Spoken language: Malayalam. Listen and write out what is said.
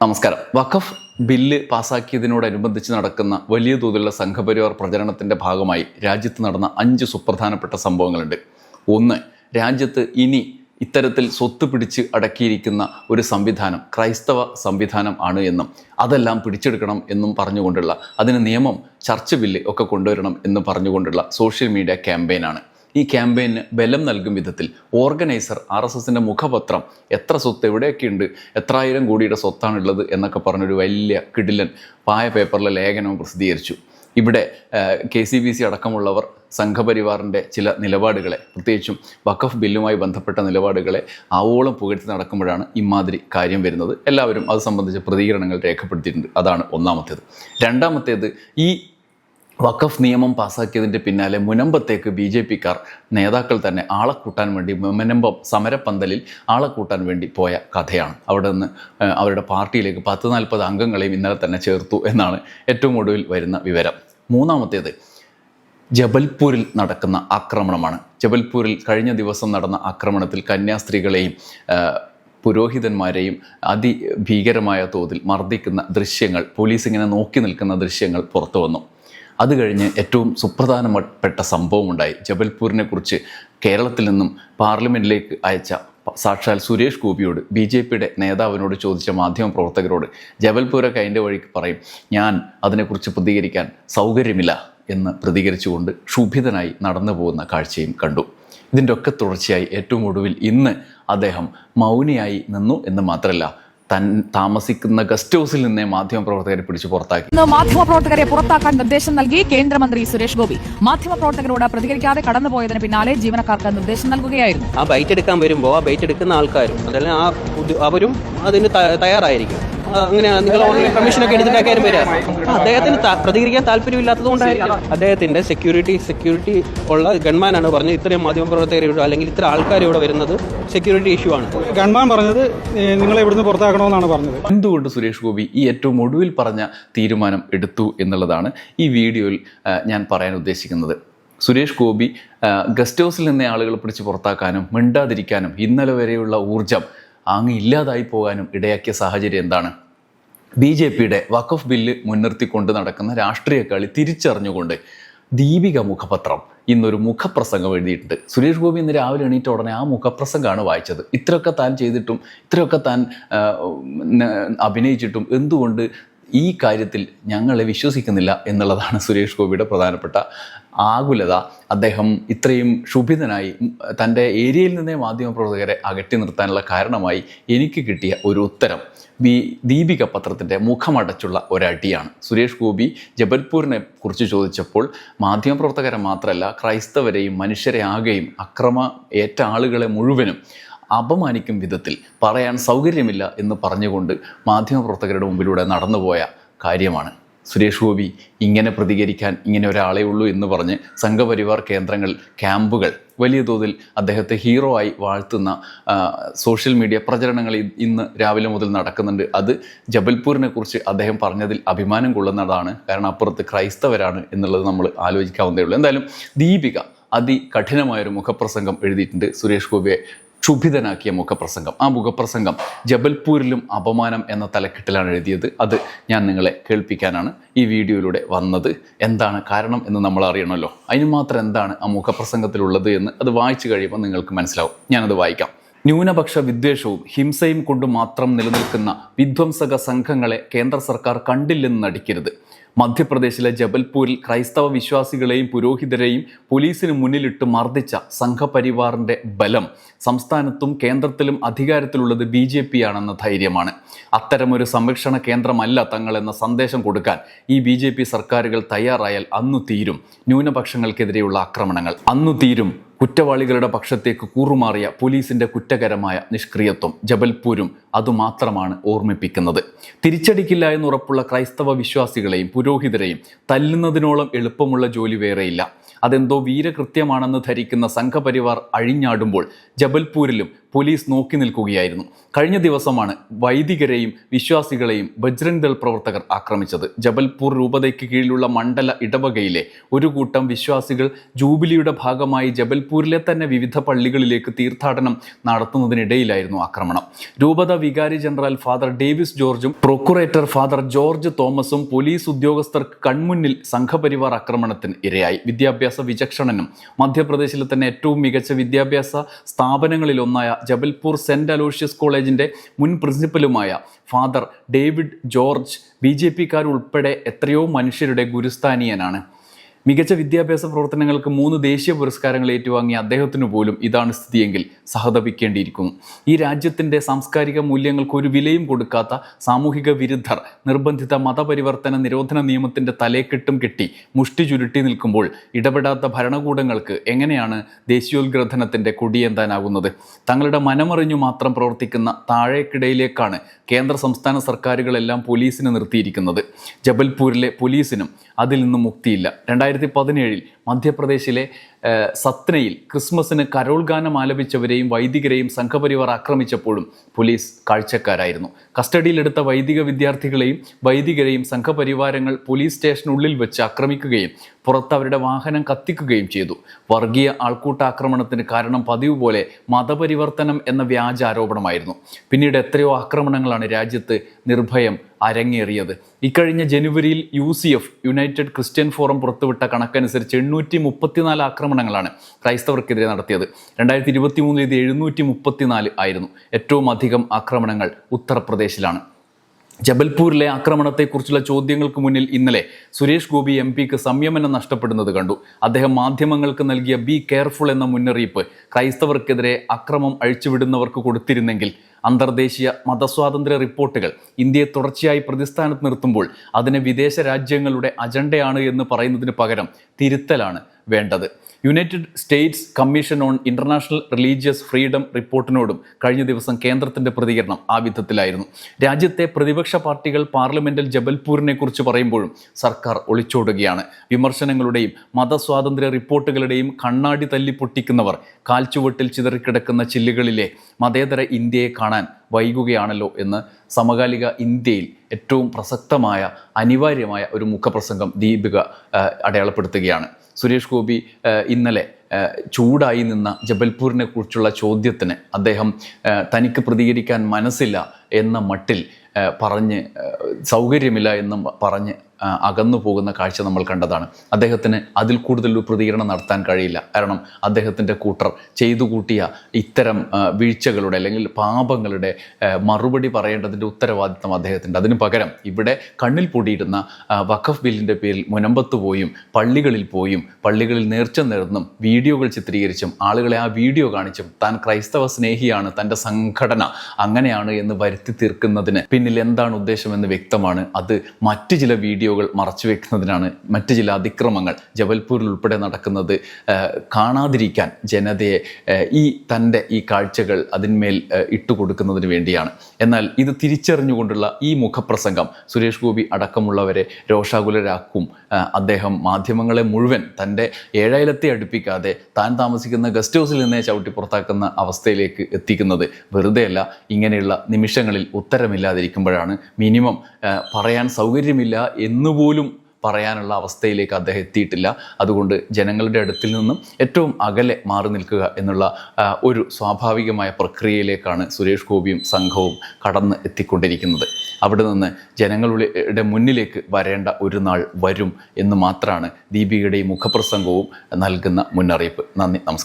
നമസ്കാരം. വഖഫ് ബില്ല് പാസാക്കിയതിനോടനുബന്ധിച്ച് നടക്കുന്ന വലിയ തോതിലുള്ള സംഘപരിവാർ പ്രചരണത്തിന്റെ ഭാഗമായി രാജ്യത്ത് നടന്ന അഞ്ച് സുപ്രധാനപ്പെട്ട സംഭവങ്ങളുണ്ട്. ഒന്ന് രാജ്യത്ത് ഇനി ഇത്തരത്തിൽ സ്വത്ത് പിടിച്ച് അടക്കിയിരിക്കുന്ന ഒരു സംവിധാനം ക്രൈസ്തവ സംവിധാനം ആണ് എന്നും അതെല്ലാം പിടിച്ചെടുക്കണം എന്നും പറഞ്ഞുകൊണ്ടുള്ള അതിന് നിയമം ചർച്ച് ബില്ല് ഒക്കെ കൊണ്ടുവരണം എന്ന് പറഞ്ഞുകൊണ്ടുള്ള സോഷ്യൽ മീഡിയ ക്യാമ്പയിനാണ് ഈ ക്യാമ്പയിന് ബലം നൽകും വിധത്തിൽ ഓർഗനൈസർ ആർ എസ് എസിന്റെ മുഖപത്രം എത്ര സ്വത്ത് എവിടെയൊക്കെ ഉണ്ട് എത്രായിരം കോടിയുടെ സ്വത്താണുള്ളത് എന്നൊക്കെ പറഞ്ഞൊരു വലിയ കിടിലൻ പായ പേപ്പറിലെ ലേഖനവും പ്രസിദ്ധീകരിച്ചു. ഇവിടെ കെ സി ബി സി അടക്കമുള്ളവർ സംഘപരിവാറിന്റെ ചില നിലപാടുകളെ പ്രത്യേകിച്ചും വഖഫ് ബില്ലുമായി ബന്ധപ്പെട്ട നിലപാടുകളെ ആവോളം പുകഴ്ത്തി നടക്കുമ്പോഴാണ് ഇമാതിരി കാര്യം വരുന്നത്. എല്ലാവരും അത് സംബന്ധിച്ച പ്രതികരണങ്ങൾ രേഖപ്പെടുത്തിയിട്ടുണ്ട്. അതാണ് ഒന്നാമത്തേത്. രണ്ടാമത്തേത് ഈ വഖഫ് നിയമം പാസാക്കിയതിന്റെ പിന്നാലെ മുനമ്പത്തേക്ക് ബി ജെ പിക്കാർ നേതാക്കൾ തന്നെ ആളെ കൂട്ടാൻ വേണ്ടി മുനമ്പം സമരപ്പന്തലിൽ ആളെ കൂട്ടാൻ വേണ്ടി പോയ കഥയാണ്. അവിടെ നിന്ന് അവരുടെ പാർട്ടിയിലേക്ക് പത്ത് നാൽപ്പത് അംഗങ്ങളെയും ഇന്നലെ തന്നെ ചേർത്തു എന്നാണ് ഏറ്റവും ഒടുവിൽ വരുന്ന വിവരം. മൂന്നാമത്തേത് ജബൽപൂരിൽ നടക്കുന്ന ആക്രമണമാണ്. ജബൽപൂരിൽ കഴിഞ്ഞ ദിവസം നടന്ന ആക്രമണത്തിൽ കന്യാസ്ത്രീകളെയും പുരോഹിതന്മാരെയും അതിഭീകരമായ തോതിൽ മർദ്ദിക്കുന്ന ദൃശ്യങ്ങൾ പോലീസ് ഇങ്ങനെ നോക്കി നിൽക്കുന്ന ദൃശ്യങ്ങൾ പുറത്തു വന്നു. അത് കഴിഞ്ഞ് ഏറ്റവും സുപ്രധാനപ്പെട്ട സംഭവമുണ്ടായി. ജബൽപൂരിനെ കുറിച്ച് കേരളത്തിൽ നിന്നും പാർലമെന്റിലേക്ക് അയച്ച സാക്ഷാൽ സുരേഷ് ഗോപിയോട് ബി ജെ പിയുടെ നേതാവിനോട് ചോദിച്ച മാധ്യമപ്രവർത്തകരോട് ജബൽപൂരൊക്കെ അതിന്റെ വഴിക്ക് പറയും ഞാൻ അതിനെക്കുറിച്ച് പ്രതികരിക്കാൻ സൗകര്യമില്ല എന്ന് പ്രതികരിച്ചുകൊണ്ട് ക്ഷുഭിതനായി നടന്നു പോകുന്ന കാഴ്ചയും കണ്ടു. ഇതിന്റെ ഒക്കെ തുടർച്ചയായി ഏറ്റവും ഒടുവിൽ ഇന്ന് അദ്ദേഹം മൗനിയായി നിന്നു എന്ന് മാത്രമല്ല തൻ താമസിക്കുന്ന ഗസ്റ്റ് ഹൗസിൽ നിന്നേ മാധ്യമപ്രവർത്തകരെ പിടിച്ചു പുറത്താക്കി. മാധ്യമ മാധ്യമപ്രവർത്തകരെ പുറത്താക്കാൻ നിർദ്ദേശം നൽകി കേന്ദ്രമന്ത്രി സുരേഷ് ഗോപി. മാധ്യമപ്രവർത്തകരോട് പ്രതികരിക്കാതെ കടന്നുപോയതിന് പിന്നാലെ ജീവനക്കാർക്ക് നിർദ്ദേശം നൽകുകയായിരുന്നു. ആ ബൈറ്റ് എടുക്കാൻ വരുമ്പോൾ ആ ബൈറ്റ് എടുക്കുന്ന ആൾക്കാരും അതല്ല ആ അവരും അതിന് തയ്യാറായിരിക്കും. അങ്ങനെ നിങ്ങൾ ഓൺലൈൻ കമ്മീഷനൊക്കെ എടുത്തിട്ടൊക്കെയാലും വരിക അദ്ദേഹത്തിന് പ്രതികരിക്കാൻ താല്പര്യമില്ലാത്തത് കൊണ്ടായിരിക്കും അദ്ദേഹത്തിന്റെ സെക്യൂരിറ്റി സെക്യൂരിറ്റി ഉള്ള ഗൺമാനാണ് പറഞ്ഞത്. ഇത്രയും മാധ്യമപ്രവർത്തകർ ഇവിടെ അല്ലെങ്കിൽ ഇത്ര ആൾക്കാർ ഇവിടെ വരുന്നത് സെക്യൂരിറ്റി ഇഷ്യൂ ആണ്. ഗൺമാൻ പറഞ്ഞത് നിങ്ങളെ ഇവിടുന്ന് പുറത്താക്കണമെന്നാണ് പറഞ്ഞത്. എന്തുകൊണ്ട് സുരേഷ് ഗോപി ഈ ഏറ്റവും ഒടുവിൽ പറഞ്ഞ തീരുമാനം എടുത്തു എന്നുള്ളതാണ് ഈ വീഡിയോയിൽ ഞാൻ പറയാൻ ഉദ്ദേശിക്കുന്നത്. സുരേഷ് ഗോപി ഗസ്റ്റ് ഹൗസിൽ നിന്നേ ആളുകൾ പിടിച്ച് പുറത്താക്കാനും മിണ്ടാതിരിക്കാനും ഇന്നലെ വരെയുള്ള ഊർജം അങ്ങ് ഇല്ലാതായി പോകാനും ഇടയാക്കിയ സാഹചര്യം എന്താണ്? ബി ജെ പിയുടെ വഖഫ് ബില്ല് മുൻനിർത്തിക്കൊണ്ട് നടക്കുന്ന രാഷ്ട്രീയ കളി തിരിച്ചറിഞ്ഞുകൊണ്ട് ദീപിക മുഖപത്രം ഇന്നൊരു മുഖപ്രസംഗം എഴുതിയിട്ടുണ്ട്. സുരേഷ് ഗോപി ഇന്ന് രാവിലെ എണീറ്റ ഉടനെ ആ മുഖപ്രസംഗമാണ് വായിച്ചത്. ഇത്രയൊക്കെ താൻ ചെയ്തിട്ടും ഇത്രയൊക്കെ താൻ അഭിനയിച്ചിട്ടും എന്തുകൊണ്ട് ഈ കാര്യത്തിൽ ഞങ്ങളെ വിശ്വസിക്കുന്നില്ല എന്നുള്ളതാണ് സുരേഷ് ഗോപിയുടെ പ്രധാനപ്പെട്ട ആകുലത. അദ്ദേഹം ഇത്രയും ക്ഷുഭിതനായി തന്റെ ഏരിയയിൽ നിന്നേ മാധ്യമപ്രവർത്തകരെ അകറ്റി നിർത്താനുള്ള കാരണമായി എനിക്ക് കിട്ടിയ ഒരു ഉത്തരം. വി ദീപിക പത്രത്തിന്റെ മുഖമടച്ചുള്ള ഒരടിയാണ്. സുരേഷ് ഗോപി ജബൽപൂരിനെ കുറിച്ച് ചോദിച്ചപ്പോൾ മാധ്യമപ്രവർത്തകരെ മാത്രമല്ല ക്രൈസ്തവരെയും മനുഷ്യരെ ആകെയും അക്രമ ഏറ്റ ആളുകളെ മുഴുവനും അപമാനിക്കും വിധത്തിൽ പറയാൻ സൗകര്യമില്ല എന്ന് പറഞ്ഞുകൊണ്ട് മാധ്യമപ്രവർത്തകരുടെ മുമ്പിലൂടെ നടന്നുപോയ കാര്യമാണ്. സുരേഷ് ഗോപി ഇങ്ങനെ പ്രതികരിക്കാൻ ഇങ്ങനെ ഒരാളെ ഉള്ളൂ എന്ന് പറഞ്ഞ് സംഘപരിവാർ കേന്ദ്രങ്ങൾ ക്യാമ്പുകൾ വലിയ തോതിൽ അദ്ദേഹത്തെ ഹീറോ ആയി വാഴ്ത്തുന്ന സോഷ്യൽ മീഡിയ പ്രചരണങ്ങൾ ഇന്ന് രാവിലെ മുതൽ നടക്കുന്നുണ്ട്. അത് ജബൽപൂരിനെ കുറിച്ച് അദ്ദേഹം പറഞ്ഞതിൽ അഭിമാനം കൊള്ളുന്നതാണ്. കാരണം അപ്പുറത്ത് ക്രൈസ്തവരാണ് എന്നുള്ളത് നമ്മൾ ആലോചിക്കാവുന്നതേ ഉള്ളൂ. എന്തായാലും ദീപിക അതികഠിനമായൊരു മുഖപ്രസംഗം എഴുതിയിട്ടുണ്ട് സുരേഷ് ഗോപിയെ ക്ഷുഭിതനാക്കിയ മുഖപ്രസംഗം. ആ മുഖപ്രസംഗം ജബൽപൂരിലും അപമാനം എന്ന തലക്കെട്ടിലാണ് എഴുതിയത്. അത് ഞാൻ നിങ്ങളെ കേൾപ്പിക്കാനാണ് ഈ വീഡിയോയിലൂടെ വന്നത്. എന്താണ് കാരണം എന്ന് നമ്മൾ അറിയണമല്ലോ. അതിന് മാത്രം എന്താണ് ആ മുഖപ്രസംഗത്തിലുള്ളത് എന്ന് അത് വായിച്ചു കഴിയുമ്പോൾ നിങ്ങൾക്ക് മനസ്സിലാവും. ഞാനത് വായിക്കാം. ന്യൂനപക്ഷ വിദ്വേഷവും ഹിംസയും കൊണ്ട് മാത്രം നിലനിൽക്കുന്ന വിധ്വംസക സംഘങ്ങളെ കേന്ദ്ര സർക്കാർ കണ്ടില്ലെന്ന് നടിക്കരുത്. മധ്യപ്രദേശിലെ ജബൽപൂരിൽ ക്രൈസ്തവ വിശ്വാസികളെയും പുരോഹിതരെയും പോലീസിന് മുന്നിലിട്ട് മർദ്ദിച്ച സംഘപരിവാറിന്റെ ബലം സംസ്ഥാനത്തും കേന്ദ്രത്തിലും അധികാരത്തിലുള്ളത് ബി ജെ പി ആണെന്ന ധൈര്യമാണ്. അത്തരമൊരു സംരക്ഷണ കേന്ദ്രമല്ല തങ്ങളെന്ന സന്ദേശം കൊടുക്കാൻ ഈ ബി സർക്കാരുകൾ തയ്യാറായാൽ അന്നു തീരും ന്യൂനപക്ഷങ്ങൾക്കെതിരെയുള്ള ആക്രമണങ്ങൾ അന്നു തീരും കുറ്റവാളികളുടെ പക്ഷത്തേക്ക് കൂറുമാറിയ പോലീസിന്റെ കുറ്റകരമായ നിഷ്ക്രിയത്വം ജബൽപൂരും അതുമാത്രമാണ് ഓർമ്മിപ്പിക്കുന്നത്. തിരിച്ചടിക്കില്ല എന്നുറപ്പുള്ള ക്രൈസ്തവ വിശ്വാസികളെയും പുരോഹിതരെയും തല്ലുന്നതിനോളം എളുപ്പമുള്ള ജോലി വേറെയില്ല. അതെന്തോ വീരകൃത്യമാണെന്ന് ധരിക്കുന്ന സംഘപരിവാർ അഴിഞ്ഞാടുമ്പോൾ ജബൽപൂരിലും പോലീസ് നോക്കി നിൽക്കുകയായിരുന്നു. കഴിഞ്ഞ ദിവസമാണ് വൈദികരെയും വിശ്വാസികളെയും ബജ്രംഗ് ദൾ പ്രവർത്തകർ ആക്രമിച്ചത്. ജബൽപൂർ രൂപതയ്ക്ക് കീഴിലുള്ള മണ്ഡല ഇടവകയിലെ ഒരു കൂട്ടം വിശ്വാസികൾ ജൂബിലിയുടെ ഭാഗമായി ജബൽപൂരിലെ തന്നെ വിവിധ പള്ളികളിലേക്ക് തീർത്ഥാടനം നടത്തുന്നതിനിടയിലായിരുന്നു ആക്രമണം. രൂപത വികാരി ജനറൽ ഫാദർ ഡേവിസ് ജോർജും പ്രൊക്കുറേറ്റർ ഫാദർ ജോർജ് തോമസും പോലീസ് ഉദ്യോഗസ്ഥർക്ക് കൺമുന്നിൽ സംഘപരിവാർ ആക്രമണത്തിന് ഇരയായി. വിദ്യാഭ്യാസ വിചക്ഷണനും മധ്യപ്രദേശിലെ തന്നെ ഏറ്റവും മികച്ച വിദ്യാഭ്യാസ സ്ഥാപനങ്ങളിലൊന്നായ ജബൽപൂർ സെന്റ് അലോഷ്യസ് കോളേജിന്റെ മുൻ പ്രിൻസിപ്പലുമായ father David George B J പിക്കാരുൾപ്പെടെ എത്രയോ മനുഷ്യരുടെ ഗുരുസ്ഥാനീയനാണ്. മികച്ച വിദ്യാഭ്യാസ പ്രവർത്തനങ്ങൾക്ക് മൂന്ന് ദേശീയ പുരസ്കാരങ്ങൾ ഏറ്റുവാങ്ങിയ അദ്ദേഹത്തിനു പോലും ഇതാണ് സ്ഥിതിയെങ്കിൽ സഹതപിക്കേണ്ടിയിരിക്കുന്നു. ഈ രാജ്യത്തിന്റെ സാംസ്കാരിക മൂല്യങ്ങൾക്ക് ഒരു വിലയും കൊടുക്കാത്ത സാമൂഹിക വിരുദ്ധർ നിർബന്ധിത മതപരിവർത്തന നിരോധന നിയമത്തിന്റെ തലേക്കെട്ടും കെട്ടി മുഷ്ടി ചുരുട്ടി നിൽക്കുമ്പോൾ ഇടപെടാത്ത ഭരണകൂടങ്ങൾക്ക് എങ്ങനെയാണ് ദേശീയോദ്ഗ്രഥനത്തിന്റെ കൊടിയേന്താനാകുന്നത്? തങ്ങളുടെ മനമറിഞ്ഞു മാത്രം പ്രവർത്തിക്കുന്ന താഴേക്കിടയിലേക്കാണ് കേന്ദ്ര സംസ്ഥാന സർക്കാരുകളെല്ലാം പോലീസിനെ നിർത്തിയിരിക്കുന്നത്. ജബൽപൂരിലെ പോലീസിനും അതിൽ നിന്നും മുക്തിയില്ല. രണ്ടായിരത്തി പതിനേഴിൽ മധ്യപ്രദേശിലെ സത്നയിൽ ക്രിസ്മസിന് കരോൾ ഗാനം ആലപിച്ചവരെയും വൈദികരെയും സംഘപരിവാർ ആക്രമിച്ചപ്പോഴും പോലീസ് കാഴ്ചക്കാരായിരുന്നു. കസ്റ്റഡിയിലെടുത്ത വൈദിക വിദ്യാർത്ഥികളെയും വൈദികരെയും സംഘപരിവാരങ്ങൾ പോലീസ് സ്റ്റേഷനുള്ളിൽ വെച്ച് ആക്രമിക്കുകയും പുറത്ത് അവരുടെ വാഹനം കത്തിക്കുകയും ചെയ്തു. വർഗീയ ആൾക്കൂട്ട ആക്രമണത്തിന് കാരണം പതിവ് പോലെ മതപരിവർത്തനം എന്ന വ്യാജ ആരോപണമായിരുന്നു. പിന്നീട് എത്രയോ ആക്രമണങ്ങളാണ് രാജ്യത്ത് നിർഭയം അരങ്ങേറിയത്. ഇക്കഴിഞ്ഞ ജനുവരിയിൽ U C F united Christian forum പുറത്തുവിട്ട കണക്കനുസരിച്ച് എണ്ണൂറ്റി മുപ്പത്തിനാല് ആക്രമണങ്ങളാണ് ക്രൈസ്തവർക്കെതിരെ നടത്തിയത്. രണ്ടായിരത്തി ഇരുപത്തി മൂന്നിൽ ഇത് എഴുന്നൂറ്റി മുപ്പത്തിനാല് ആയിരുന്നു. ഏറ്റവും അധികം ആക്രമണങ്ങൾ ഉത്തർപ്രദേശിലാണ്. ജബൽപൂരിലെ ആക്രമണത്തെക്കുറിച്ചുള്ള ചോദ്യങ്ങൾക്ക് മുന്നിൽ ഇന്നലെ സുരേഷ് ഗോപി എം പിക്ക് സംയമനം നഷ്ടപ്പെടുന്നത് കണ്ടു. അദ്ദേഹം മാധ്യമങ്ങൾക്ക് നൽകിയ ബി കെയർഫുൾ എന്ന മുന്നറിയിപ്പ് ക്രൈസ്തവർക്കെതിരെ അക്രമം അഴിച്ചുവിടുന്നവർക്ക് കൊടുത്തിരുന്നെങ്കിൽ അന്തർദേശീയ മതസ്വാതന്ത്ര്യ റിപ്പോർട്ടുകൾ ഇന്ത്യയെ തുടർച്ചയായി പ്രതിസ്ഥാനത്ത് നിർത്തുമ്പോൾ അതിനെ വിദേശ രാജ്യങ്ങളുടെ അജണ്ടയാണ് എന്ന് പറയുന്നതിന് പകരം തിരുത്തലാണ് വേണ്ടത്. United States commission on international religious freedom റിപ്പോർട്ടിനോടും കഴിഞ്ഞ ദിവസം കേന്ദ്രത്തിന്റെ പ്രതികരണം ആ വിധത്തിലായിരുന്നു രാജ്യത്തെ പ്രതിപക്ഷ പാർട്ടികൾ പാർലമെന്റിൽ ജബൽപൂരിനെ കുറിച്ച് പറയുമ്പോഴും സർക്കാർ ഒളിച്ചോടുകയാണ്. വിമർശനങ്ങളുടെയും മതസ്വാതന്ത്ര്യ റിപ്പോർട്ടുകളുടെയും കണ്ണാടി തല്ലി പൊട്ടിക്കുന്നവർ കാൽച്ചുവട്ടിൽ ചിതറിക്കിടക്കുന്ന ചില്ലുകളിലെ മതേതര ഇന്ത്യയെ കാണാൻ വൈകുകയാണല്ലോ എന്ന് സമകാലിക ഇന്ത്യയിൽ ഏറ്റവും പ്രസക്തമായ അനിവാര്യമായ ഒരു മുഖപ്രസംഗം ദീപിക അടയാളപ്പെടുത്തുകയാണ്. സുരേഷ് ഗോപി ഇന്നലെ ചൂടായി നിന്ന ജബൽപൂരിനെ കുറിച്ചുള്ള ചോദ്യത്തിന് അദ്ദേഹം തനിക്ക് പ്രതികരിക്കാൻ മനസ്സില്ല എന്ന മട്ടിൽ പറഞ്ഞ് സൗകര്യമില്ല എന്നും പറഞ്ഞ് അകന്നു പോകുന്ന കാഴ്ച നമ്മൾ കണ്ടതാണ്. അദ്ദേഹത്തിന് അതിൽ കൂടുതൽ ഒരു പ്രതികരണം നടത്താൻ കഴിയില്ല. കാരണം അദ്ദേഹത്തിന്റെ കൂട്ടർ ചെയ്തു കൂട്ടിയ ഇത്തരം വീഴ്ചകളുടെ അല്ലെങ്കിൽ പാപങ്ങളുടെ മറുപടി പറയേണ്ടതിന്റെ ഉത്തരവാദിത്തം അദ്ദേഹത്തിന്റെ അതിന് പകരം ഇവിടെ കണ്ണിൽ പൊടിയിടുന്ന വഖഫ് ബില്ലിന്റെ പേരിൽ മുനമ്പത്ത് പോയും പള്ളികളിൽ പോയും പള്ളികളിൽ നേർച്ച നേർന്നും വീഡിയോകൾ ചിത്രീകരിച്ചും ആളുകളെ ആ വീഡിയോ കാണിച്ചും താൻ ക്രൈസ്തവ സ്നേഹിയാണ് തന്റെ സംഘടന അങ്ങനെയാണ് എന്ന് വരുത്തി തീർക്കുന്നതിന് പിന്നിൽ എന്താണ് ഉദ്ദേശമെന്ന് വ്യക്തമാണ്. അത് മറ്റ് ചില വീഡിയോകൾ മറച്ചു വെക്കുന്നതിനാണ് മറ്റ് ചില അതിക്രമങ്ങൾ ജബൽപൂരിൽ ഉൾപ്പെടെ നടക്കുന്നത്. കാണാതിരിക്കാൻ ജനതയെ ഈ തന്റെ ഈ കാഴ്ചകൾ അതിന്മേൽ ഇട്ടുകൊടുക്കുന്നതിന് വേണ്ടിയാണ്. എന്നാൽ ഇത് തിരിച്ചറിഞ്ഞുകൊണ്ടുള്ള ഈ മുഖപ്രസംഗം സുരേഷ് ഗോപി അടക്കമുള്ളവരെ രോഷാകുലരാക്കും. അദ്ദേഹം മാധ്യമങ്ങളെ മുഴുവൻ തന്റെ ഏഴായിരത്തെ അടുപ്പിക്കാതെ താൻ താമസിക്കുന്ന ഗസ്റ്റ് ഹൗസിൽ നിന്നേ ചവിട്ടി പുറത്താക്കുന്ന അവസ്ഥയിലേക്ക് എത്തിക്കുന്നത് വെറുതെയല്ല ഇങ്ങനെയുള്ള നിമിഷങ്ങളിൽ ഉത്തരമില്ലാതിരിക്കുമ്പോഴാണ് മിനിമം പറയാൻ സൗകര്യമില്ല എന്നുപോലും പറയാനുള്ള അവസ്ഥയിലേക്ക് അദ്ദേഹം എത്തിയിട്ടില്ല. അതുകൊണ്ട് ജനങ്ങളുടെ അടുത്തിൽ നിന്നും ഏറ്റവും അകലെ മാറി നിൽക്കുക എന്നുള്ള ഒരു സ്വാഭാവികമായ പ്രക്രിയയിലേക്കാണ് സുരേഷ് ഗോപിയും സംഘവും കടന്ന് എത്തിക്കൊണ്ടിരിക്കുന്നത്. അവിടെ നിന്ന് ജനങ്ങളുടെ മുന്നിലേക്ക് വരേണ്ട ഒരു നാൾ വരും എന്ന് മാത്രമാണ് ദീപികയുടെ ഈ മുഖപ്രസംഗവും നൽകുന്ന മുന്നറിയിപ്പ്. നന്ദി നമസ്കാരം.